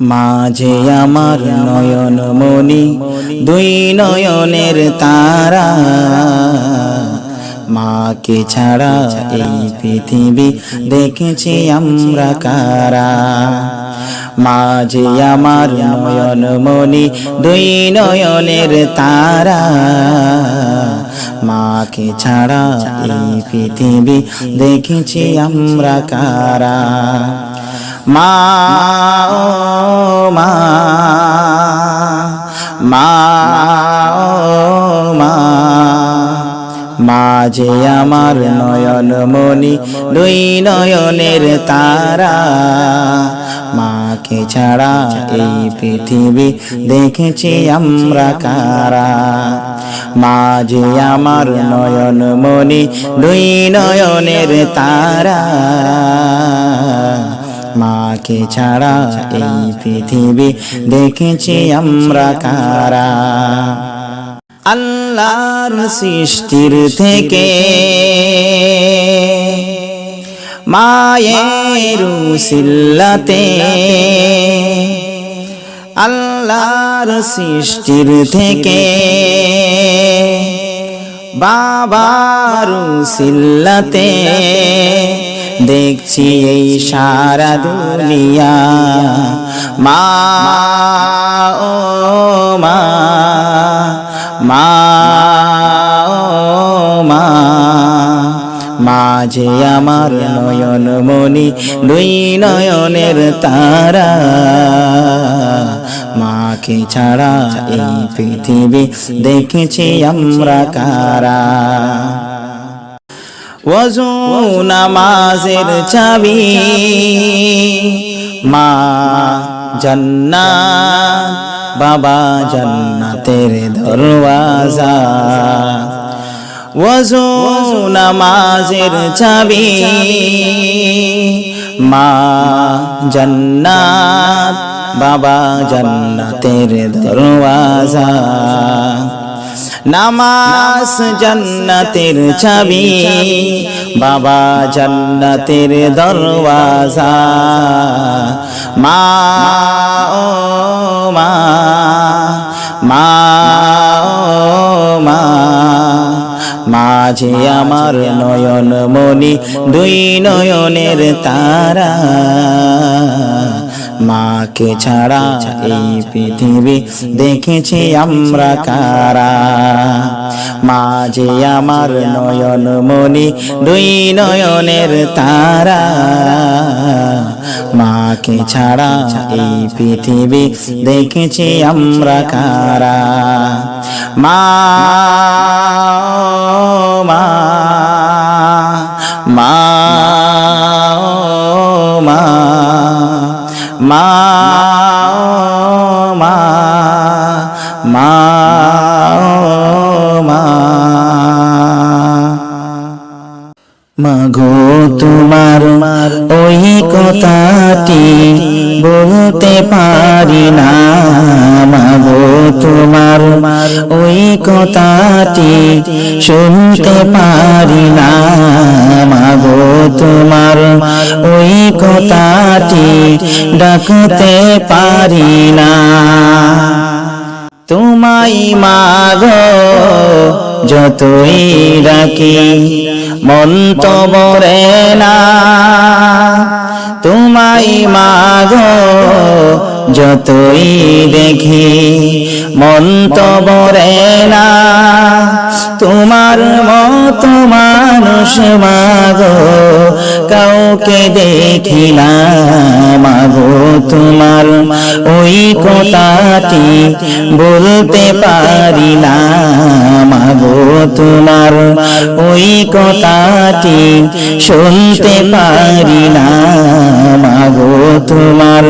মাঝে আমার নয়ন মনি দুই নয়নের তারা। মাকে ছাড়া এই পৃথিবী দেখেছি আমরা কারা? মাঝে আমার নয়ন মনি দুই নয়নের তারা। মাকে ছাড়া এই পৃথিবী দেখেছি আমরা কারা? মা মা মা, ও মা মা যে আমার নয়ন মনি দুই নয়নের তারা, মাকে ছাড়া এই পৃথিবী দেখেছি আমরা কারা? মাঝে আমার নয়ন মনি দুই নয়নের তারা মাকে ছাড়া এই পৃথিবী দেখেছি আমরা কারা? আল্লাহর সৃষ্টির থেকে মায়ের সিল্লাতে আল্লাহর সৃষ্টির থেকে বাবার সিল্লাতে দেখছি এই সারা দুনিয়া। মা ও মা মা ও মা। মাঝে আমার নয়ন মনি দুই নয়নের তারা। মাকে ছাড়া এই পৃথিবী দেখেছি আমরা কারা। ওযু নামাজের চাবি মা জান্নাত বাবা জান্নাতের দরওয়াজা ওযু নামাজের চাবি মা জান্নাত বাবা জান্নাতের দরওয়াজা নামাজ জান্নাতের চাবি বাবা জান্নাতের দরওয়াজা। মা ও মা মা ও মা মাঝে আমার নয়ন মনি দুই নয়নের তারা। মাকে ছাড়া এই পৃথিবী দেখেছি আমরা কারা? মাঝে আমার নয়ন মনি দুই নয়নের তারা। মাকে ছাড়া এই পৃথিবী দেখেছি আমরা কারা? মা মা মা মা। মা মা মা মাগো তোমার ওই কথাটি বলতে পারি না। মাগো তোমার ওই কথাটি শুনতে পারি না। মাগো তোমার ওই কথাটি ডাকতে পারি না। তোমাই মাগো যতই ডাকি মন না। তোমাই মাগো যতই দেখি, মন তো বরে না। তোমার মতো মানুষ মাগো, কাউকে দেখি না মাগো। তোমার ওই কথাটি বলতে পারি না মাগো। তোমার ওই কথাটি শুনতে পারি না মাগো। তোমার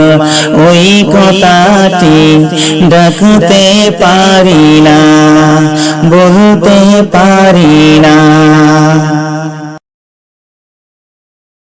ওই কথাটি ডাকতে পারি না বলতে পারি না।